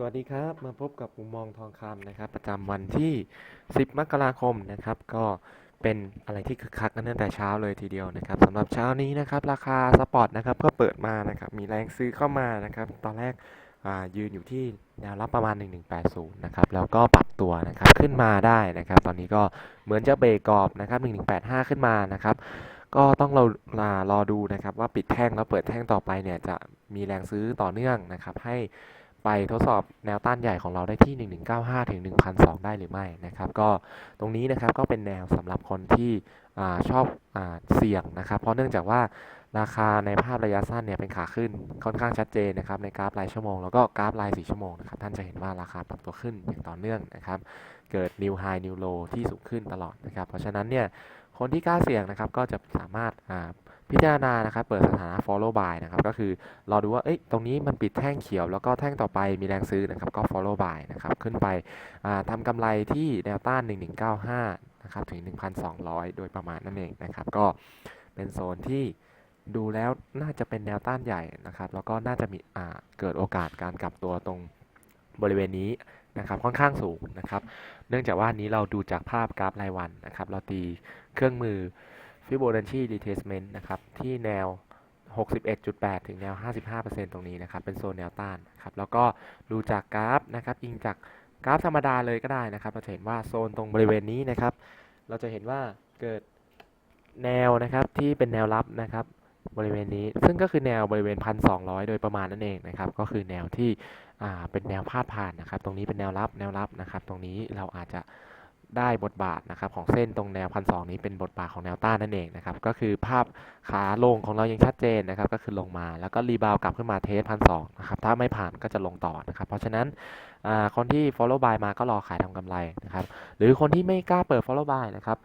สวัสดีครับมาพบกับมุมมองทองคำนะครับ ประจำวันที่ 10 มกราคมนะครับ ก็เป็นอะไรที่คึกคักกันตั้งแต่เช้าเลยทีเดียวนะครับสำหรับเช้านี้นะครับ ราคาสปอร์ตนะครับก็เปิดมานะครับมีแรงซื้อเข้ามานะครับ ตอนแรกยืนอยู่ที่แนวรับประมาณ 1180 นะครับ แล้วก็ปรับตัวนะครับขึ้นมาได้นะครับ ตอนนี้ก็เหมือนจะเบรกกรอบนะครับ 1185 ขึ้นมานะครับ ก็ต้องเรารารอดูนะครับว่าปิดแท่งแล้วเปิดแท่งต่อไปเนี่ยจะมีแรงซื้อต่อเนื่องนะครับ ให้ ไปทดสอบแนวต้านใหญ่ของเราได้ที่ 1195 ถึง 1,002 ได้หรือไม่นะครับ ก็ตรงนี้นะครับก็เป็นแนวสำหรับคนที่อชอบอเสี่ยงนะครับ เพราะเนื่องจากว่าราคาในภาพระยะสั้นเนี่ยเป็นขาขึ้นค่อนข้างชัดเจนนะครับในกราฟรายชั่วโมงแล้วก็กราฟราย4ชั่วโมงนะครับท่านจะเห็นว่าราคาปรับตัวขึ้นอย่างต่อเนื่องนะครับเกิด new high new low ที่สูงขึ้นตลอดนะครับเพราะฉะนั้นเนี่ยคนที่กล้าเสี่ยงนะครับก็จะสามารถ พิจารณานะครับ เปิดสถานะ follow buy นะครับ ก็คือรอดูว่า เอ้ย ตรงนี้มันปิดแท่งเขียว แล้วก็แท่งต่อไปมีแรงซื้อนะครับ ก็ follow buy นะครับ ขึ้นไปอ่าทำกำไรที่แนวต้าน 1195 นะครับ ถึง 1,200 โดยประมาณนั่นเองนะครับ ก็เป็นโซนที่ดูแล้วน่าจะเป็นแนวต้านใหญ่นะครับ แล้วก็น่าจะมีเกิดโอกาสการกลับตัวตรงบริเวณนี้นะครับค่อนข้างสูงนะครับ เนื่องจากว่านนี้เราดูจากภาพกราฟรายวันนะครับ เราตีเครื่องมือ Fibonacci retracement นะครับที่แนว 61.8 ถึงแนว 55%ตรงนี้นะครับ เป็นโซนแนวต้านครับแล้วก็ดูจากกราฟนะครับอิงจากกราฟธรรมดาเลยก็ได้นะครับ เราจะเห็นว่าโซนตรงบริเวณนี้นะครับ เราจะเห็นว่าเกิดแนวนะครับที่เป็นแนวรับนะครับบริเวณนี้ซึ่งก็คือแนวบริเวณ 1,200 โดยประมาณนั่นเองนะครับ ก็คือแนวที่เป็นแนวพาดผ่านนะครับ ตรงนี้เป็นแนวรับแนวรับนะครับ ตรงนี้เราอาจจะ ได้บทบาทนะครับของเส้นตรงแนวพันสนี้เป็นบทบาทของแนวต้านนั่นเองนะครับก็คือภาพขาลงของเรายังชัดเจนนะครับก็คือลงมาแล้วก็รีบาวกลับขึ้นมาเทสพันสนะครับถ้าไม่ผ่านก็จะลงต่อนะครับเพราะฉะนั้นคนที่ follow buy มาก็รอขายทำกำไรนะครับหรือคนที่ไม่กล้าเปิด follow buy นะครับ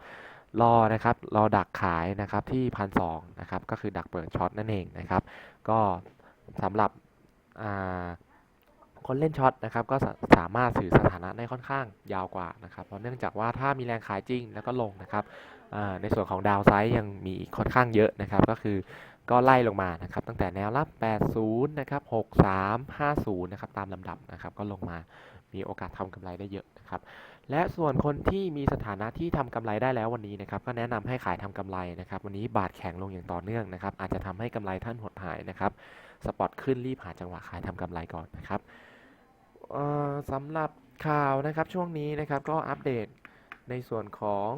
รอนะครับรอดักขายนะครับที่พันสนะครับก็คือดักเปิดช็อตนั่นเองนะครับก็สำหรับอ่า คนเล่นช็อตนะครับก็สาสามารถสื่อสถานะได้ค่อนข้างยาวกว่านะครับเพราะเนื่องจากว่าถ้ามีแรงขายจริงแล้วก็ลงนะครับในส่วนของดาวไซด์ยังมีค่อนข้างเยอะนะครับ ก็คือก็ไล่ลงมานะครับ ตั้งแต่แนวรับ 80 นะครับ 63 50 นะครับ ตามลำดับนะครับ ก็ลงมามีโอกาสทำกำไรได้เยอะนะครับ และส่วนคนที่มีสถานะที่ทำกำไรได้แล้ววันนี้นะครับ ก็แนะนำให้ขายทำกำไรนะครับ วันนี้บาทแข็งลงอย่างต่อเนื่องนะครับ อาจจะทำให้กำไรท่านหดหายนะครับ สปอตขึ้นรีบหาจังหวะขายทำกำไรก่อนนะครับ สำหรับข่าวนะครับช่วงนี้นะครับก็อัปเดตในส่วนของ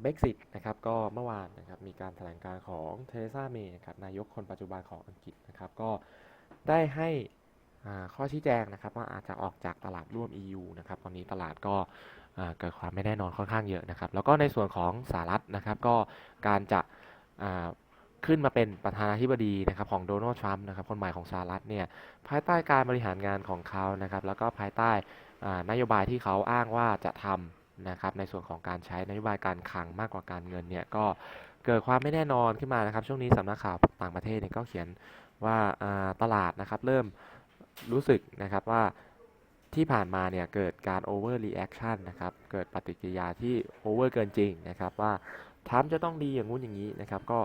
เบ็กซิตนะครับก็เมื่อวานนะครับมีการแถลงการของเทเรซาเมย์นะครับนายกคนปัจจุบันของอังกฤษนะครับก็ได้ให้ข้อชี้แจงนะครับว่าอาจจะออกจากตลาดร่วม EU นะครับตอนนี้ตลาดก็เกิดความไม่แน่นอนค่อนข้างเยอะนะครับ แล้วก็ในส่วนของสหรัฐนะครับก็การจะ ขึ้นมาเป็นประธานาธิบดีนะครับของโดนัลด์ทรัมป์นะครับคนใหม่ของสหรัฐเนี่ยภายใต้การบริหารงานของเขานะครับแล้วก็ภายใต้นโยบายที่เขาอ้างว่าจะทำนะครับในส่วนของการใช้นโยบายการคลังมากกว่าการเงินเนี่ยก็เกิดความไม่แน่นอนขึ้นมานะครับช่วงนี้สำนักข่าวต่างประเทศเนี่ยก็เขียนว่าอ่าตลาดนะครับเริ่มรู้สึกนะครับว่าที่ผ่านมาเนี่ยเกิดการ over reaction นะครับเกิดปฏิกิริยาที่ over เกินจริงนะครับว่าทรัมป์จะต้องดีอย่างงู้นอย่างนี้นะครับก็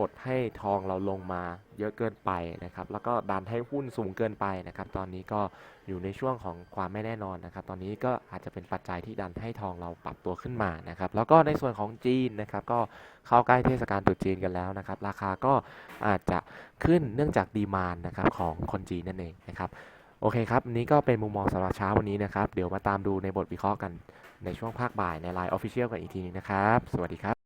กดให้ทองเราลงมาเยอะเกินไปนะครับ แล้วก็ดันให้หุ้นสูงเกินไปนะครับ ตอนนี้ก็อยู่ในช่วงของความไม่แน่นอนนะครับ ตอนนี้ก็อาจจะเป็นปัจจัยที่ดันให้ทองเราปรับตัวขึ้นมานะครับ แล้วก็ในส่วนของจีนนะครับ ก็เข้าใกล้เทศกาลตรุษจีนกันแล้วนะครับ ราคาก็อาจจะขึ้นเนื่องจากดีมานนะครับของคนจีนนั่นเองนะครับ โอเคครับนนี้ก็เป็นมุมมองสำหรับเช้าวันนี้นะครับ เดี๋ยวมาตามดูในบทวิเคราะห์กันในช่วงภาคบ่ายใน Line Official กันอีกทีนึงนะครับ สวัสดีครับ